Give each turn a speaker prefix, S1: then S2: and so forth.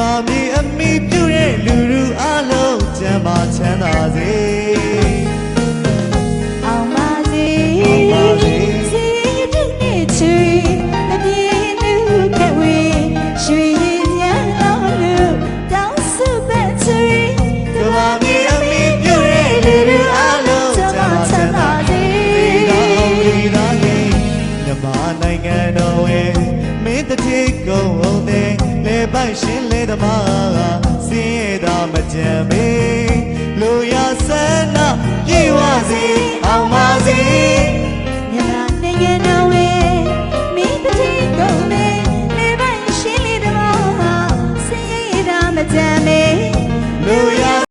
S1: ရွာမြေအမိပြုတဲ့လူလူအလုံးကျမ်းမာချမ်းသာစေ
S2: အောင်ပါစေအောင်ပါစေစီတုနဲ့ချီမပြေနူကဝေရွှေရည်ရန်တော်လူတောင်းစုပဲချီရွာမြေအမိပြုတဲ့လူလူအလုံးကျမ်းမာချမ်းသာစေဒါအောင်ဒီ
S1: သားကြီးမြမနိုင်ငံတော်ရဲ့မင်းတစ်ထေကုန်တဲ့ ပိုက်ရှင်လေသမားကစင်းရတာမကြံမေလူရဆန္ဒပြေဝစီအောင်ပါစေ